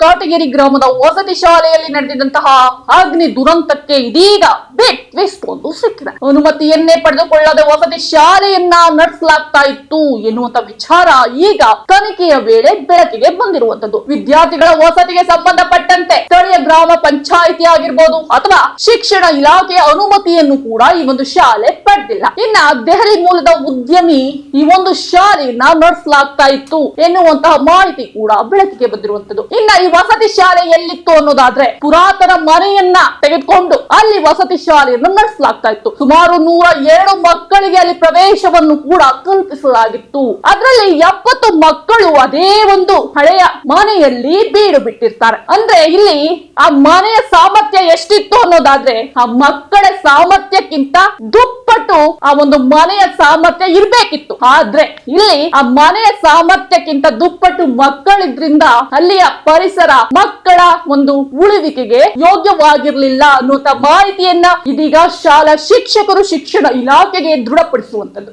ಕಾಟಗಿರಿ ಗ್ರಾಮದ ವಸತಿ ಶಾಲೆಯಲ್ಲಿ ನಡೆದಿದಂತಹ ಅಗ್ನಿ ದುರಂತಕ್ಕೆ ಇದೀಗ ಬಿಗ್ ಟ್ವಿಸ್ಟ್ ಒಂದು ಸಿಕ್ಕಿದೆ. ಅನುಮತಿಯನ್ನೇ ಪಡೆದುಕೊಳ್ಳದೆ ವಸತಿ ಶಾಲೆಯನ್ನ ನಡೆಸಲಾಗ್ತಾ ಇತ್ತು ಎನ್ನುವಂತ ವಿಚಾರ ಈಗ ತನಿಖೆಯ ವೇಳೆ ಬೆಳಕಿಗೆ ಬಂದಿರುವಂತದ್ದು. ವಿದ್ಯಾರ್ಥಿಗಳ ವಸತಿಗೆ ಸಂಬಂಧಪಟ್ಟಂತೆ ಗ್ರಾಮ ಪಂಚಾಯಿತಿ ಆಗಿರ್ಬೋದು ಅಥವಾ ಶಿಕ್ಷಣ ಇಲಾಖೆಯ ಅನುಮತಿಯನ್ನು ಕೂಡ ಈ ಒಂದು ಶಾಲೆ ಪಡೆದಿಲ್ಲ. ಇನ್ನ ದೆಹಲಿ ಮೂಲದ ಉದ್ಯಮಿ ಈ ಒಂದು ಶಾಲೆಯನ್ನ ನಡೆಸಲಾಗ್ತಾ ಇತ್ತು ಎನ್ನುವಂತಹ ಮಾಹಿತಿ ಕೂಡ ಬೆಳಕಿಗೆ ಬಂದಿರುವಂತದ್ದು ಇನ್ನ ಈ ವಸತಿ ಶಾಲೆ ಎಲ್ಲಿತ್ತು ಅನ್ನೋದಾದ್ರೆ ಪುರಾತನ ಮನೆಯನ್ನ ತೆಗೆದುಕೊಂಡು ಅಲ್ಲಿ ವಸತಿ ಶಾಲೆಯನ್ನು ನಡೆಸಲಾಗ್ತಾ ಇತ್ತು. ಸುಮಾರು ನೂರ ಎರಡು ಮಕ್ಕಳಿಗೆ ಅಲ್ಲಿ ಪ್ರವೇಶವನ್ನು ಕೂಡ ಕಲ್ಪಿಸಲಾಗಿತ್ತು. ಅದರಲ್ಲಿ ಎಪ್ಪತ್ತು ಮಕ್ಕಳು ಅದೇ ಒಂದು ಹಳೆಯ ಮನೆಯಲ್ಲಿ ಬೀಡು ಬಿಟ್ಟಿರ್ತಾರೆ. ಅಂದ್ರೆ ಇಲ್ಲಿ ಮನೆಯ ಸಾಮರ್ಥ್ಯ ಎಷ್ಟಿತ್ತು ಅನ್ನೋದಾದ್ರೆ ಆ ಮಕ್ಕಳ ಸಾಮರ್ಥ್ಯಕ್ಕಿಂತ ದುಪ್ಪಟ್ಟು ಆ ಒಂದು ಮನೆಯ ಸಾಮರ್ಥ್ಯ ಇರ್ಬೇಕಿತ್ತು. ಆದ್ರೆ ಇಲ್ಲಿ ಆ ಮನೆಯ ಸಾಮರ್ಥ್ಯಕ್ಕಿಂತ ದುಪ್ಪಟ್ಟು ಮಕ್ಕಳಿದ್ರಿಂದ ಅಲ್ಲಿಯ ಪರಿಸರ ಮಕ್ಕಳ ಒಂದು ಉಳಿವಿಕೆಗೆ ಯೋಗ್ಯವಾಗಿರ್ಲಿಲ್ಲ ಅನ್ನುವಂತ ಮಾಹಿತಿಯನ್ನ ಇದೀಗ ಶಾಲಾ ಶಿಕ್ಷಕರು ಶಿಕ್ಷಣ ಇಲಾಖೆಗೆ ದೃಢಪಡಿಸುವಂತದ್ದು